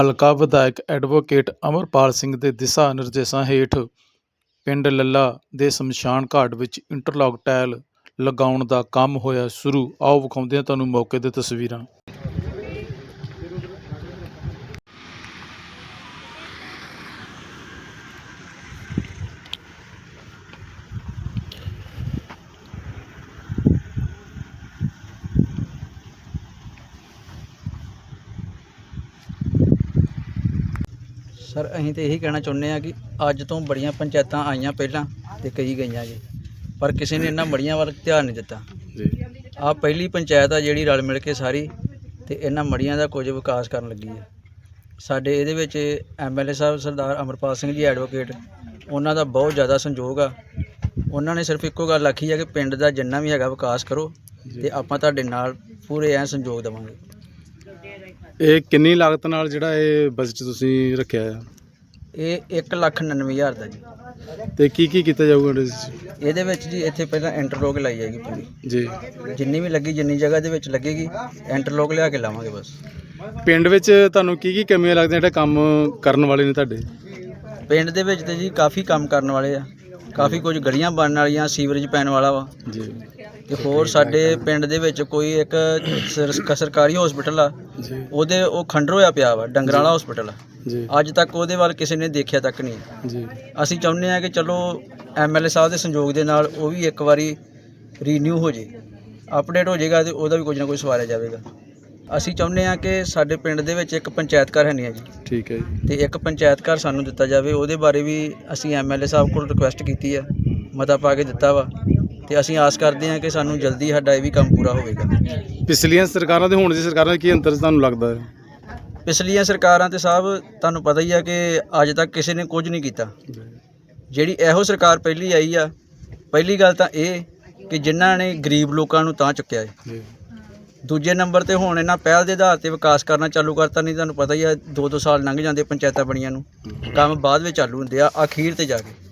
ਹਲਕਾ ਵਿਧਾਇਕ ਐਡਵੋਕੇਟ ਅਮਰਪਾਲ ਸਿੰਘ ਦੇ ਦਿਸ਼ਾ ਨਿਰਦੇਸ਼ਾਂ ਹੇਠ ਪਿੰਡ ਲੱਲਾ ਦੇ ਸ਼ਮਸ਼ਾਨ ਘਾਟ ਵਿੱਚ ਇੰਟਰਲਾਕ ਟਾਇਲ ਲਗਾਉਣ ਦਾ ਕੰਮ ਹੋਇਆ ਸ਼ੁਰੂ। ਆਓ ਵਿਖਾਉਂਦੇ ਹਾਂ ਤੁਹਾਨੂੰ ਮੌਕੇ 'ਤੇ ਤਸਵੀਰਾਂ। ਸਰ ਅਸੀਂ ਤੇ ਇਹੀ ਕਹਿਣਾ ਚਾਹੁੰਦੇ ਆ ਕਿ ਅੱਜ ਤੋਂ ਬੜੀਆਂ ਪੰਚਾਇਤਾਂ ਆਈਆਂ ਪਹਿਲਾਂ ਤੇ ਕਈ ਗਈਆਂ ਜੀ। ਪਰ ਕਿਸੇ ਨੇ ਇਹਨਾਂ ਮੜੀਆਂ ਵੱਲ ਧਿਆਨ ਨਹੀਂ ਦਿੱਤਾ। ਜੀ। ਆ ਪਹਿਲੀ ਪੰਚਾਇਤ ਆ ਜਿਹੜੀ ਰਲ ਮਿਲ ਕੇ ਸਾਰੀ ਤੇ ਇਹਨਾਂ ਮੜੀਆਂ ਦਾ ਕੁਝ ਵਿਕਾਸ ਕਰਨ ਲੱਗੀ ਹੈ। ਸਾਡੇ ਇਹਦੇ ਵਿੱਚ ਐਮਐਲਏ ਸਾਹਿਬ ਸਰਦਾਰ ਅਮਰਪਾਲ ਸਿੰਘ ਜੀ ਐਡਵੋਕੇਟ ਉਹਨਾਂ ਦਾ ਬਹੁਤ ਜ਼ਿਆਦਾ ਸੰਯੋਗ ਆ। ਉਹਨਾਂ ਨੇ ਸਿਰਫ ਇੱਕੋ ਗੱਲ ਆਖੀ ਹੈ ਕਿ ਪਿੰਡ ਦਾ ਜਿੰਨਾ ਵੀ ਹੈਗਾ ਵਿਕਾਸ ਕਰੋ ਤੇ ਆਪਾਂ ਤੁਹਾਡੇ ਨਾਲ ਪੂਰੇ ਐ ਸੰਯੋਗ ਦੇਵਾਂਗੇ। ਇਹ ਕਿੰਨੀ ਲਾਗਤ ਨਾਲ ਜਿਹੜਾ ਇਹ ਬਜਟ ਤੁਸੀਂ ਰੱਖਿਆ ਆ? ਇਹ 199000 ਦਾ ਜੀ। ਤੇ ਕੀ ਕੀ ਕੀਤਾ ਜਾਊਗਾ ਇਹਦੇ ਵਿੱਚ ਇਹਦੇ ਵਿੱਚ ਜੀ ਇੱਥੇ ਪਹਿਲਾਂ ਇੰਟਰਲੋਕ ਲਾਈ ਜਾਏਗੀ ਪੂਰੀ। ਜੀ। ਜਿੰਨੀ ਵੀ ਲੱਗੀ ਜਿੰਨੀ ਜਗ੍ਹਾ ਦੇ ਵਿੱਚ ਲੱਗੇਗੀ ਇੰਟਰਲੋਕ ਲਿਆ ਕੇ ਲਾਵਾਂਗੇ ਬਸ। ਪਿੰਡ ਵਿੱਚ ਤੁਹਾਨੂੰ ਕੀ ਕੀ ਕਮੀਆਂ ਲੱਗਦੀਆਂ ਜਿਹੜੇ ਕੰਮ ਕਰਨ ਵਾਲੇ ਨੇ ਤੁਹਾਡੇ? ਪਿੰਡ ਦੇ ਵਿੱਚ ਤੇ ਜੀ ਕਾਫੀ ਕੰਮ ਕਰਨ ਵਾਲੇ ਆ। ਕਾਫੀ ਕੁਝ ਗਲੀਆਂ ਬਣਨ ਵਾਲੀਆਂ ਸੀਵਰੇਜ ਪੈਣ ਵਾਲਾ ਵਾ। ਜੀ। ਤੇ ਹੋਰ ਸਾਡੇ ਪਿੰਡ ਦੇ ਵਿੱਚ ਕੋਈ ਇੱਕ ਸਰ- ਸਰਕਾਰੀ ਹਸਪੀਟਲ ਆ ਜੀ। ਉਹਦੇ ਉਹ ਖੰਡਰ ਹੋਇਆ ਪਿਆ ਵਾ ਡੰਗਰਾਂ ਵਾਲਾ ਹਸਪੀਟਲ ਜੀ। ਅੱਜ ਤੱਕ ਉਹਦੇ ਵੱਲ ਕਿਸੇ ਨੇ ਦੇਖਿਆ ਤੱਕ ਨਹੀਂ। ਜੀ। ਅਸੀਂ ਚਾਹੁੰਦੇ ਆ ਕਿ ਚਲੋ ਐਮਐਲਏ ਸਾਹਿਬ ਦੇ ਸੰਯੋਗ ਦੇ ਨਾਲ ਉਹ ਵੀ ਇੱਕ ਵਾਰੀ ਰੀਨਿਊ ਹੋ ਜੇ ਅਪਡੇਟ ਹੋ ਜਾਏਗਾ ਤੇ ਉਹਦਾ ਵੀ ਕੁਝ ਨਾ ਕੁਝ ਸਵਾਰਿਆ ਜਾਵੇਗਾ। ਅਸੀਂ ਚਾਹੁੰਦੇ ਆ ਕਿ ਸਾਡੇ ਪਿੰਡ ਦੇ ਵਿੱਚ ਇੱਕ ਪੰਚਾਇਤ ਘਰ ਹੈ ਨਹੀਂ ਹੈ ਜੀ। ਠੀਕ ਹੈ ਜੀ। ਤੇ ਇੱਕ ਪੰਚਾਇਤ ਘਰ ਸਾਨੂੰ ਦਿੱਤਾ ਜਾਵੇ ਉਹਦੇ ਬਾਰੇ ਵੀ ਅਸੀਂ ਐਮਐਲਏ ਸਾਹਿਬ ਕੋਲ ਰਿਕੁਐਸਟ ਕੀਤੀ ਆ ਮਤਾ ਪਾ ਕੇ ਦਿੱਤਾ ਵਾ। ਤੇ ਅਸੀਂ ਆਸ ਕਰਦੇ ਹਾਂ ਕਿ ਸਾਨੂੰ ਜਲਦੀ ਸਾਡਾ ਇਹ ਵੀ ਕੰਮ ਪੂਰਾ ਹੋਵੇਗਾ। ਪਿਛਲੀਆਂ ਸਰਕਾਰਾਂ ਤੇ ਹੁਣ ਦੀ ਸਰਕਾਰਾਂ ਦਾ ਕੀ ਅੰਤਰ ਤੁਹਾਨੂੰ ਲੱਗਦਾ ਹੈ? ਪਿਛਲੀਆਂ ਸਰਕਾਰਾਂ ਤੇ ਸਾਹਿਬ ਤੁਹਾਨੂੰ ਪਤਾ ਹੀ ਆ ਕਿ ਅੱਜ ਤੱਕ ਕਿਸੇ ਨੇ ਕੁਝ ਨਹੀਂ ਕੀਤਾ। ਜਿਹੜੀ ਇਹੋ ਸਰਕਾਰ ਪਹਿਲੀ ਆਈ ਆ ਪਹਿਲੀ ਗੱਲ ਤਾਂ ਇਹ ਕਿ ਜਿਨ੍ਹਾਂ ਨੇ ਗਰੀਬ ਲੋਕਾਂ ਨੂੰ ਤਾਂ ਚੁੱਕਿਆ ਹੈ ਜੀ। ਦੂਜੇ ਨੰਬਰ ਤੇ ਹੁਣ ਇਹਨਾਂ ਪਹਿਲ ਦੇ ਆਧਾਰ ਤੇ ਵਿਕਾਸ ਕਰਨਾ ਚਾਲੂ ਕਰਤਾ ਨਹੀਂ ਤੁਹਾਨੂੰ ਪਤਾ ਹੀ ਆ ਦੋ ਦੋ ਸਾਲ ਲੰਘ ਜਾਂਦੇ ਪੰਚਾਇਤਾਂ ਬਣੀਆਂ ਨੂੰ। ਕੰਮ ਬਾਅਦ ਵਿੱਚ ਚਾਲੂ ਹੁੰਦੇ ਆ ਅਖੀਰ ਤੇ ਜਾ ਕੇ।